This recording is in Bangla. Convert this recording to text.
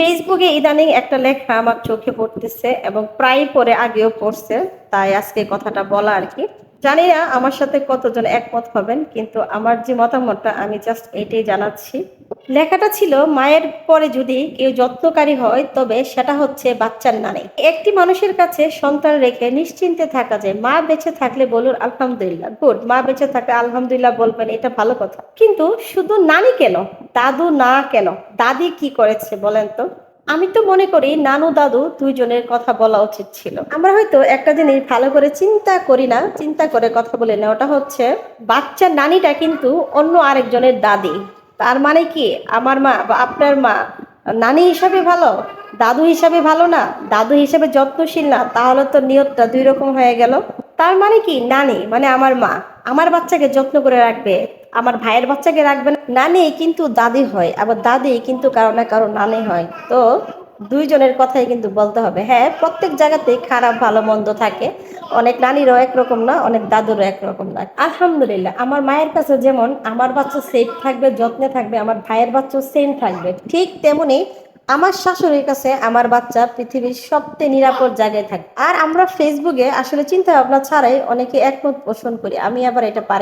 ফেসবুকে ইদানিং একটা লেখা আমার চোখে পড়তেছে এবং প্রায় পরে আগেও পড়ছে, তাই আজকে কথাটা বলা আর কি। জানি না আমার সাথে কতজন একমত হবেন, কিন্তু আমার যে মতামতটা আমি জাস্ট এটাই জানাচ্ছি। লেখাটা ছিল, মায়ের পরে যদি কেউ যত্নকারী হয়, তবে সেটা হচ্ছে বাচ্চার নানি একটি মানুষের কাছে সন্তান রেখে নিশ্চিন্তে থাকা যায়, মা বেঁচে থাকলে বলুন আলহামদুলিল্লাহ। গুড, মা বেঁচে থাকলে আলহামদুলিল্লাহ বলবেন, এটা ভালো কথা। কিন্তু শুধু নানি কেন? দাদু না কেন? দাদি কি করেছে বলেন তো? আমি তো মনে করি নানু দাদু দুইজনের কথা বলা উচিত ছিল। আমরা হয়তো একটা জিনিস ভালো করে চিন্তা করি না, চিন্তা করে কথা বলে না ওটা হচ্ছে বাচ্চার নানিটা কিন্তু অন্য আরেকজনের দাদি। তার মানে কি? আমার মা বা আপনার মা নানি হিসাবে ভালো, দাদু হিসাবে ভালো না? দাদু হিসাবে যত্নশীল না? তাহলে তো নিয়তটা দুই রকম হয়ে গেল। তার মানে কি? নানি মানে আমার মা। আমার বাচ্চাকে যত্ন করে রাখবে। আমার ভাইয়ের বাচ্চাকে রাখবে না। নানি কিন্তু দাদি হয়, আবার দাদি কিন্তু কারও না কারও নানি হয়। তো দুইজনের কথাই কিন্তু বলতে হবে। হ্যাঁ প্রত্যেক জায়গাতেই খারাপ, ভালো, মন্দ থাকে। অনেক নানিরও একরকম না, অনেক দাদুরও একরকম না। আলহামদুলিল্লাহ, আমার মায়ের কাছে যেমন, আমার বাচ্চা সেফ থাকবে, যত্নে থাকবে, আমার ভাইয়ের বাচ্চাও সেম থাকবে। ঠিক তেমনি আমার শাশুড়ির কাছে আমার বাচ্চা পৃথিবীর সবচেয়ে নিরাপদ জায়গায় থাকবে আর আমরা ফেসবুকে আসলে চিন্তা ভাবনা ছাড়াই অনেকে একমত পোষণ করি। আমি আবার এটা পারি।